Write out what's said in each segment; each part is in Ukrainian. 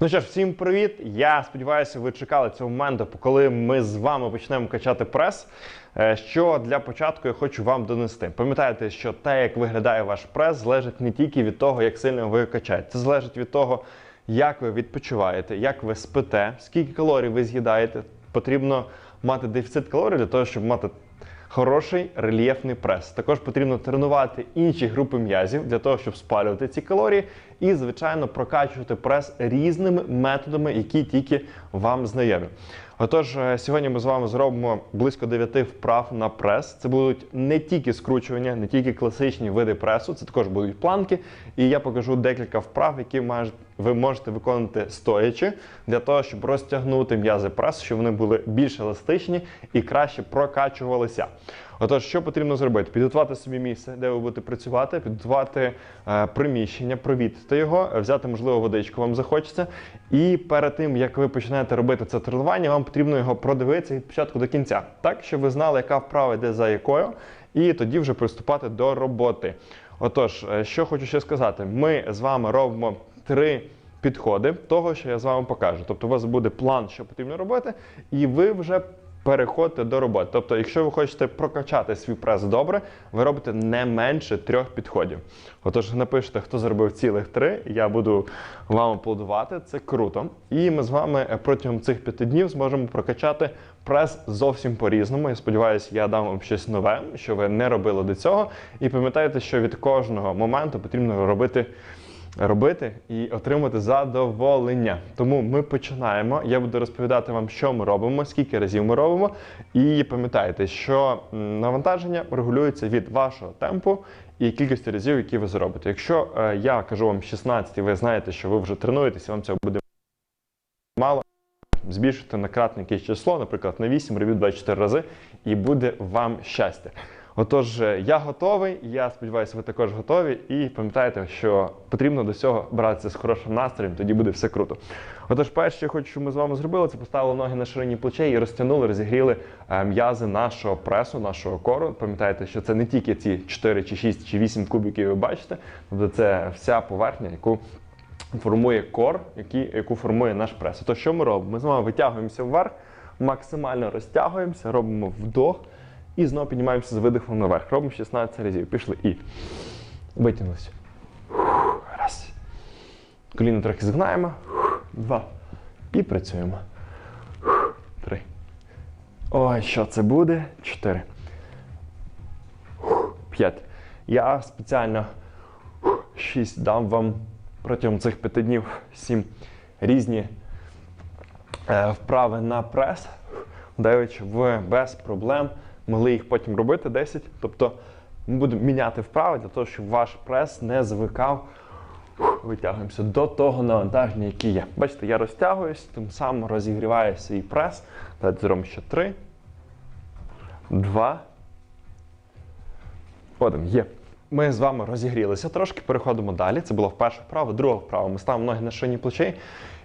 Ну що ж, всім привіт! Я сподіваюся, ви чекали цього моменту, коли ми з вами почнемо качати прес. Е, Що для початку я хочу вам донести. Пам'ятайте, що те, як виглядає ваш прес, залежить не тільки від того, як сильно ви качаєте. Це залежить від того, як ви відпочиваєте, як ви спите, скільки калорій ви з'їдаєте. Потрібно мати дефіцит калорій для того, щоб мати хороший рельєфний прес. Також потрібно тренувати інші групи м'язів для того, щоб спалювати ці калорії, і, звичайно, прокачувати прес різними методами, які тільки вам знайомі. Отож, е, сьогодні ми з вами зробимо близько 9 вправ на прес. Це будуть не тільки скручування, не тільки класичні види пресу, це також будуть планки. І я покажу декілька вправ, які маж- ви можете виконувати стоячи, для того, щоб розтягнути м'язи пресу, щоб вони були більш еластичні і краще прокачувалися. Отож, що потрібно зробити? Підготувати собі місце, де ви будете працювати, підготувати е, приміщення, провітрити його, взяти, можливо, водичку вам захочеться. І перед тим, як ви починаєте робити це тренування, вам потрібно його продивитися від початку до кінця, так, щоб ви знали, яка вправа йде за якою, і тоді вже приступати до роботи. Отож, е, що хочу ще сказати, ми з вами робимо три підходи того, що я з вами покажу. Тобто, у вас буде план, що потрібно робити, і ви вже переходите до роботи. Тобто, якщо ви хочете прокачати свій прес добре, ви робите не менше трьох підходів. Отож, напишете, хто зробив цілих три, я буду вам аплодувати. Це круто. І ми з вами е, протягом цих п'яти днів зможемо прокачати прес зовсім по-різному. Я сподіваюся, я дам вам щось нове, що ви не робили до цього. І пам'ятайте, що від кожного моменту потрібно робити робити і отримати задоволення. Тому ми починаємо. Я буду розповідати вам, що ми робимо, скільки разів ми робимо. І пам'ятайте, що навантаження регулюється від вашого темпу і кількості разів, які ви зробите. Якщо е, я кажу вам 16, і ви знаєте, що ви вже тренуєтеся, вам цього буде мало. Збільшити на кратне якесь число, наприклад, на 8 робіть 24 рази, і буде вам щастя. Отож, е, я готовий, я сподіваюся, ви також готові. І пам'ятайте, що потрібно до цього братися з хорошим настроєм, тоді буде все круто. Отож, перше, що я хочу, щоб ми з вами зробили, це поставили ноги на ширині плечей і розтягнули, розігріли е, м'язи нашого пресу, нашого кору. Пам'ятайте, що це не тільки ці 4 чи 6 чи 8 кубиків, ви бачите, тобто це вся поверхня, яку формує кор, який, яку формує наш прес. То що ми робимо? Ми з вами витягуємося вверх, максимально розтягуємося, робимо вдох і знову піднімаємося з видихом наверх. Робимо 16 разів. Пішли і витягнулися. Раз. Коліно трохи згинаємо. Два. І працюємо. Три. Ой, що це буде? Чотири. П'ять. Я спеціально шість дам вам протягом цих п'яти днів сім різні е, вправи на прес, даючи ви без проблем могли їх потім робити 10. Тобто ми будемо міняти вправи для того, щоб ваш прес не звикав. Витягуємося до того навантаження, яке є. Бачите, я розтягуюсь, тим самим розігріваю свій прес. Давайте зробимо ще три. Два. Один. Є. Ми з вами розігрілися трошки, переходимо далі. Це була перша вправа, друга вправа. Ми ставимо ноги на шині плечей.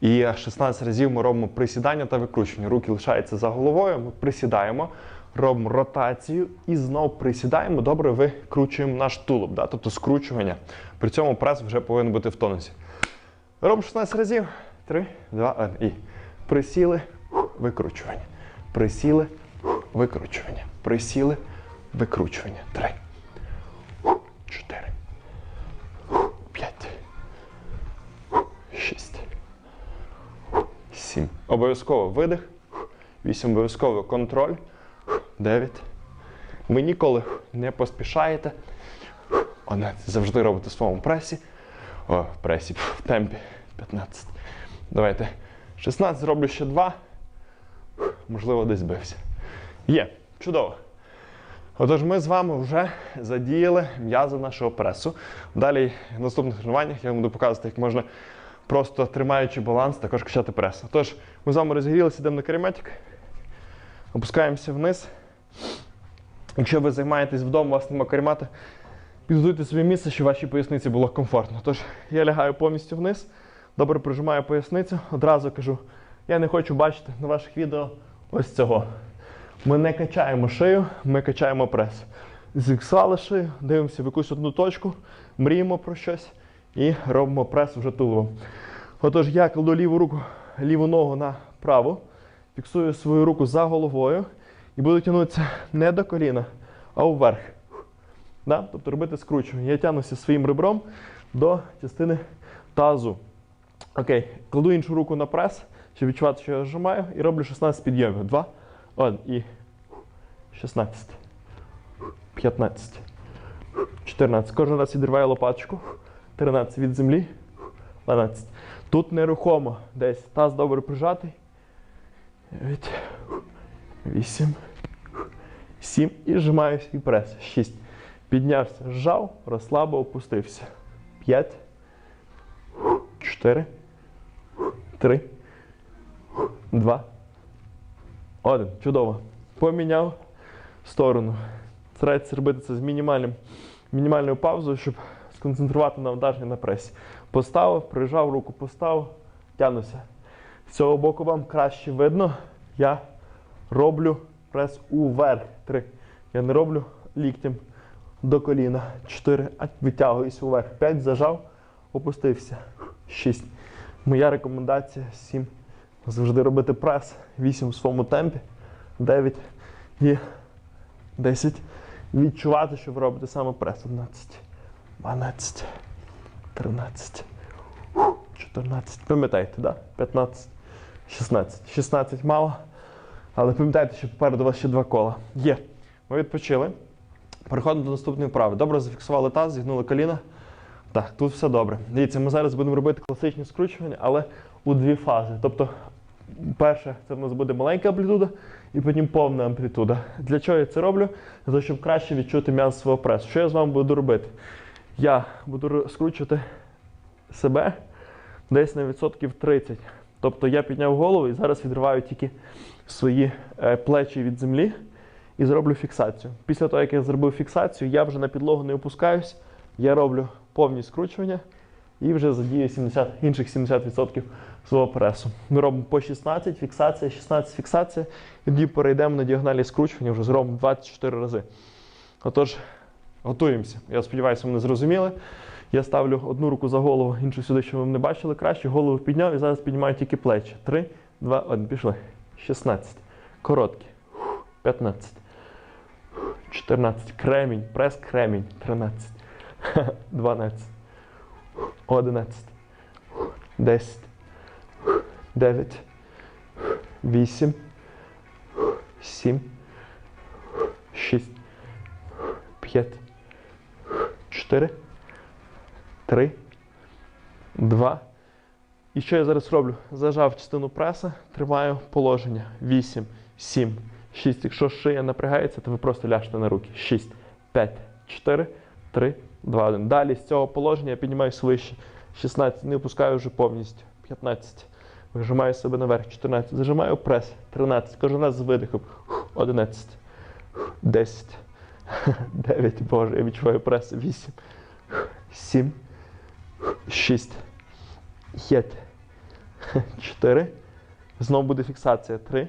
І 16 разів ми робимо присідання та викручування. Руки лишаються за головою. Ми присідаємо, робимо ротацію і знову присідаємо. Добре, викручуємо наш тулуб, да? тобто скручування. При цьому прес вже повинен бути в тонусі. Робимо 16 разів. 3, 2, 1. І присіли, викручування. Присіли, викручування. Присіли, викручування. 3. 4. 5. 6. 7. Обов'язково видих. 8. Обов'язково контроль. 9. Ви ніколи не поспішаєте. Одне завжди робите в своєму пресі. О, в пресі, в темпі. 15. Давайте. 16 зроблю ще 2. Можливо, десь збився. Є. Чудово. Отож, ми з вами вже задіяли м'язи нашого пресу. Далі в наступних тренуваннях я вам буду показувати, як можна просто тримаючи баланс, також качати прес. Отож, ми з вами розігрілися, йдемо на карематик, опускаємося вниз. Якщо ви займаєтесь вдома, у вас каремата, підготуйте собі місце, щоб вашій поясниці було комфортно. Тож я лягаю повністю вниз, добре прижимаю поясницю, одразу кажу, я не хочу бачити на ваших відео ось цього. Ми не качаємо шию, ми качаємо прес. Зіксали шию, дивимося в якусь одну точку, мріємо про щось і робимо прес вже туловом. Отож, я кладу ліву руку, ліву ногу на праву, фіксую свою руку за головою і буду тягнутися не до коліна, а вверх. Да? Тобто робити скручування. Я тягнуся своїм ребром до частини тазу. Окей, кладу іншу руку на прес, щоб відчувати, що я зжимаю, і роблю 16 підйомів. Два, один і 16, 15, 14. Кожен раз відриваю лопаточку. 13 від землі. 12. Тут нерухомо. Десь таз добре прижатий. 9, 8, 7. І зжимаю свій прес. 6. Піднявся, зжав, розслабив, опустився. 5, 4, 3, 2, 1. Чудово. Поміняв сторону. Старайтеся робити це з мінімальним, мінімальною паузою, щоб сконцентрувати навантаження на пресі. Поставив, прижав руку, поставив, тягнуся. З цього боку вам краще видно. Я роблю прес уверх. Три. Я не роблю ліктем до коліна. Чотири. А витягуюсь уверх. П'ять. Зажав, опустився. Шість. Моя рекомендація сім. Завжди робити прес. Вісім в своєму темпі. Дев'ять і десять. Відчувати, що ви робите саме прес. 11, 12, 13, 14. Пам'ятаєте, да? 15, 16. 16 мало. Але пам'ятайте, що попереду у вас ще два кола. Є. Ми відпочили. Переходимо до наступної вправи. Добре зафіксували таз, зігнули коліна. Так, тут все добре. Дивіться, ми зараз будемо робити класичні скручування, але у дві фази. Тобто, перше, це в нас буде маленька амплітуда, і потім повна амплітуда. Для чого я це роблю? Для того, щоб краще відчути м'яз свого пресу. Що я з вами буду робити? Я буду скручувати себе десь на відсотків 30. Тобто я підняв голову і зараз відриваю тільки свої е, плечі від землі і зроблю фіксацію. Після того, як я зробив фіксацію, я вже на підлогу не опускаюсь, я роблю повні скручування і вже задію 70, інших 70% свого пресу. Ми робимо по 16, фіксація, 16, фіксація, і тоді перейдемо на діагоналі скручування, вже зробимо 24 рази. Отож, готуємося. Я сподіваюся, мене зрозуміли. Я ставлю одну руку за голову, іншу сюди, щоб ви не бачили краще. Голову підняв і зараз піднімаю тільки плечі. 3, 2, 1. Пішли. 16. Короткі. 15. 14. Кремінь. Прес кремінь. 13. 12. 11. 10. 9. 8. 7. 6. 5. 4. 3. 2. І що я зараз роблю? Зажав частину преса, тримаю положення. 8, 7, 6. Якщо шия напрягається, то ви просто ляжете на руки. 6, 5, 4, 3, 2, 1. Далі з цього положення я піднімаюся вище. 16. Не опускаю вже повністю. 15. Вижимаю себе наверх. 14. Зажимаю прес. 13. Кожен раз з видихом. 11. 10. 9. Боже, я відчуваю прес. 8. 7. 6. 5. 4. Знову буде фіксація. 3.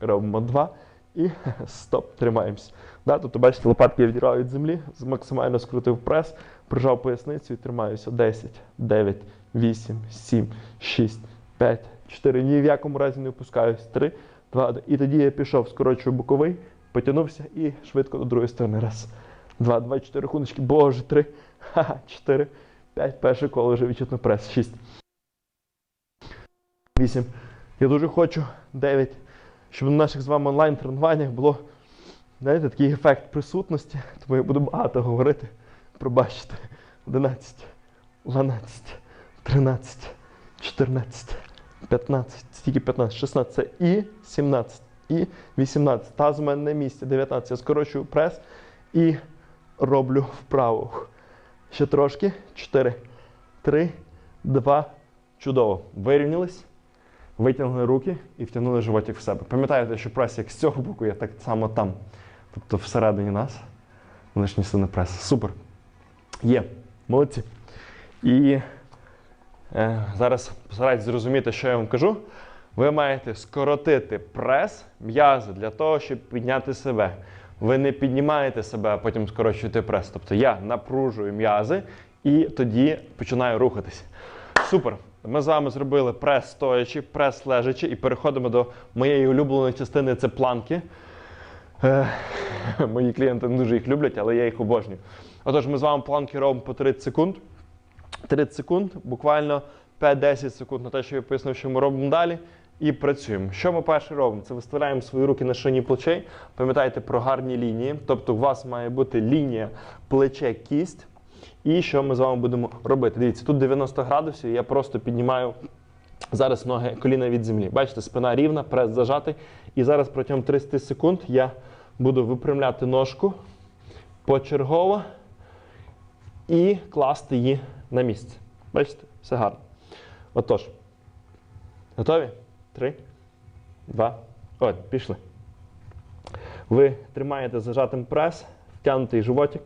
Робимо 2. І стоп. Тримаємось. Да, тобто, бачите, лопатки я відірвав від землі, максимально скрутив прес, прижав поясницю і тримаюся. 10, 9, 8, 7, 6, 5, 4. Ні в якому разі не опускаюсь. 3, 2, 1. І тоді я пішов, скорочую боковий, потягнувся і швидко до другої сторони. Раз, два, два, чотири рахуночки. Боже, три, ха, чотири, п'ять. Перше коло вже відчутно прес. Шість. Вісім. Я дуже хочу. Дев'ять. Щоб на наших з вами онлайн-тренуваннях було знаєте, такий ефект присутності, тому я буду багато говорити. Пробачте. 11, 12, 13, 14, 15, стільки 15, 16, це і 17, і 18. Таз у мене на місці, 19. Я скорочую прес і роблю вправу. Ще трошки. 4, 3, 2. Чудово. Вирівнялись, витягнули руки і втягнули животик в себе. Пам'ятаєте, що прес як з цього боку є так само там. Тобто всередині нас внешній сильний прес. Супер. Є. Молодці. І е, зараз постарайтесь зрозуміти, що я вам кажу. Ви маєте скоротити прес, м'язи для того, щоб підняти себе. Ви не піднімаєте себе, а потім скорочуєте прес. Тобто я напружую м'язи і тоді починаю рухатись. Супер. Ми з вами зробили прес стоячи, прес лежачи і переходимо до моєї улюбленої частини це планки. Мої клієнти не дуже їх люблять, але я їх обожнюю. Отож, ми з вами планки робимо по 30 секунд. 30 секунд, буквально 5-10 секунд на те, що я пояснив, що ми робимо далі. І працюємо. Що ми перше робимо? Це виставляємо свої руки на шині плечей. Пам'ятайте про гарні лінії. Тобто, у вас має бути лінія плече кість. І що ми з вами будемо робити? Дивіться, тут 90 градусів, я просто піднімаю зараз ноги коліна від землі. Бачите, спина рівна, прес зажатий. І зараз протягом 30 секунд я буду випрямляти ножку почергово і класти її на місце. Бачите, все гарно. Отож, готові? Три, два, один, пішли. Ви тримаєте зажатим прес, втягнутий животик,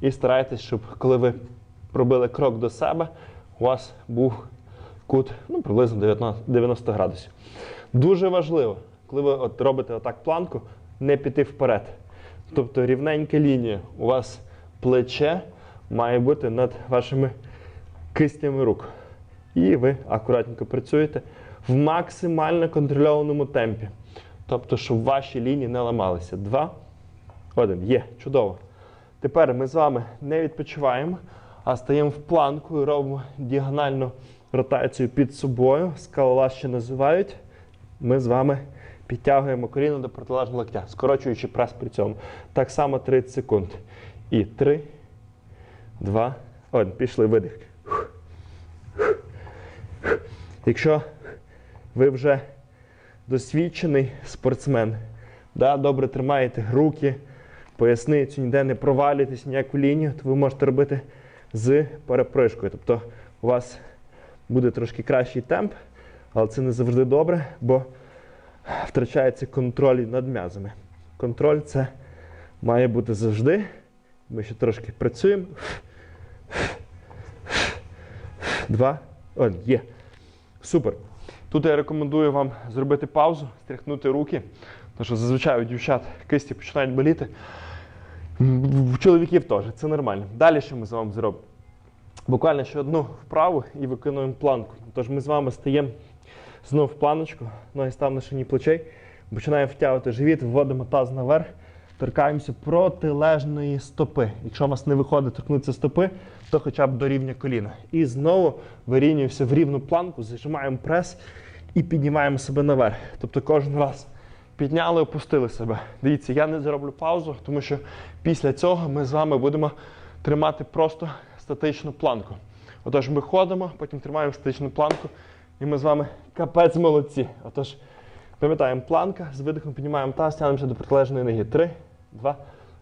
і стараєтесь, щоб коли ви пробили крок до себе, у вас був кут ну, приблизно 90 градусів. Дуже важливо, коли ви от робите отак планку, не піти вперед. Тобто рівненька лінія. У вас плече має бути над вашими кистями рук. І ви акуратненько працюєте в максимально контрольованому темпі. Тобто, щоб ваші лінії не ламалися. Два, один. Є, чудово. Тепер ми з вами не відпочиваємо, а стаємо в планку і робимо діагональну ротацію під собою. Скалолаз ще називають. Ми з вами підтягуємо коліно до протилежного локтя, скорочуючи прес при цьому. Так само 30 секунд. І 3, 2, 1. Пішли видих. Якщо ви вже досвідчений спортсмен, да, добре тримаєте руки, поясницю, ніде не провалюєтесь ніяку лінію, то ви можете робити з перепришкою. Тобто у вас буде трошки кращий темп, але це не завжди добре, бо втрачається контроль над м'язами. Контроль це має бути завжди. Ми ще трошки працюємо. Два, один, є. Супер. Тут я рекомендую вам зробити паузу, стряхнути руки, тому що зазвичай у дівчат кисті починають боліти. В чоловіків теж, це нормально. Далі що ми з вами зробимо? Буквально ще одну вправу і виконуємо планку. Тож ми з вами стаємо знову в планочку, ноги став на шині плечей, починаємо втягувати живіт, вводимо таз наверх, торкаємося протилежної стопи. Якщо у вас не виходить торкнутися стопи, то хоча б до рівня коліна. І знову вирівнюємося в рівну планку, зажимаємо прес і піднімаємо себе наверх. Тобто кожен раз підняли, опустили себе. Дивіться, я не зроблю паузу, тому що після цього ми з вами будемо тримати просто статичну планку. Отож, ми ходимо, потім тримаємо статичну планку, і ми з вами капець молодці. Отож, пам'ятаємо планка, з видихом піднімаємо таз, тягнемося до протилежної ноги. Три, два,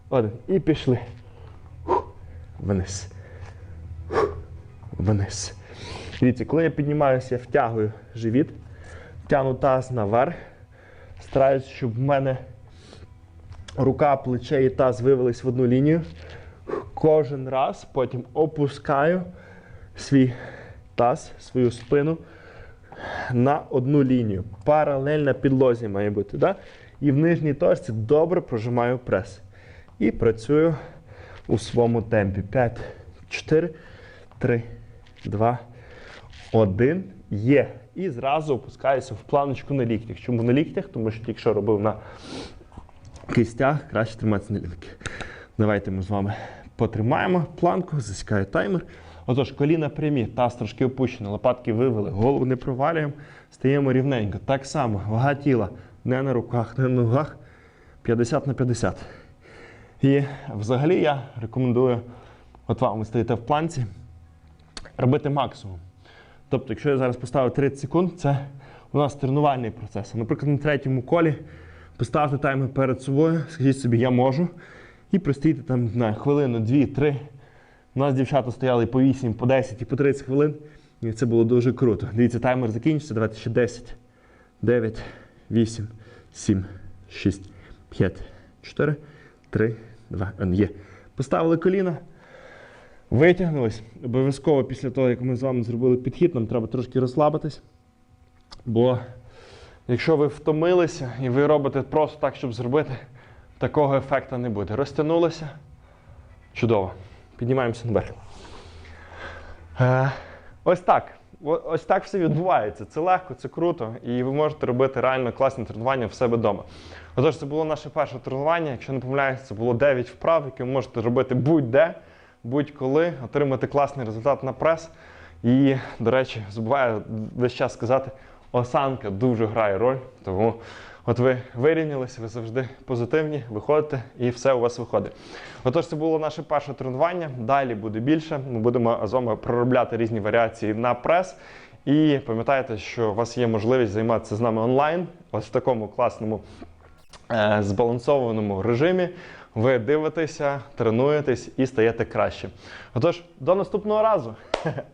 один. І пішли. Вниз. Вниз. Дивіться, коли я піднімаюся, я втягую живіт, тягну таз наверх. Стараюсь, щоб в мене рука, плече і таз вивелись в одну лінію. Кожен раз потім опускаю свій таз, свою спину на одну лінію. Паралельна підлозі має бути. Да? І в нижній точці добре прожимаю прес. І працюю у своєму темпі. 5, 4, 3, 2, 1. Є. І зразу опускаюся в планочку на ліктях. Чому на ліктях? Тому що тільки що робив на кистях, краще триматися на ліктях. Давайте ми з вами потримаємо планку, засікаю таймер. Отож, коліна прямі, таз трошки опущений, лопатки вивели, голову не провалюємо, стаємо рівненько. Так само, вага тіла не на руках, не на ногах. 50 на 50. І взагалі я рекомендую, от вам ви стоїте в планці, робити максимум. Тобто, якщо я зараз поставив 30 секунд, це у нас тренувальний процес. Наприклад, на третьому колі поставте таймер перед собою, скажіть собі, я можу. І простійте там, знаю, хвилину, дві, три. У нас дівчата стояли по 8, по 10 і по 30 хвилин. І це було дуже круто. Дивіться, таймер закінчиться. Давайте ще 10, 9, 8, 7, 6, 5, 4, 3, 2, 1. Є. Поставили коліна. Витягнулись. Обов'язково після того, як ми з вами зробили підхід, нам треба трошки розслабитись. Бо якщо ви втомилися і ви робите просто так, щоб зробити, такого ефекту не буде. Розтягнулися. Чудово. Піднімаємося наверх. Е, ось так. ось так все відбувається. Це легко, це круто, і ви можете робити реально класні тренування в себе вдома. Отож, це було наше перше тренування. Якщо не помиляюсь, це було 9 вправ, які ви можете робити будь-де, будь-коли, отримати класний результат на прес. І, до речі, забуваю весь час сказати, осанка дуже грає роль. Тому от ви вирівнялися, ви завжди позитивні, виходите і все у вас виходить. Отож, це було наше перше тренування. Далі буде більше. Ми будемо з вами проробляти різні варіації на прес. І пам'ятайте, що у вас є можливість займатися з нами онлайн, ось в такому класному е, збалансованому режимі. Ви дивитеся, тренуєтесь і стаєте краще. Отож, до наступного разу!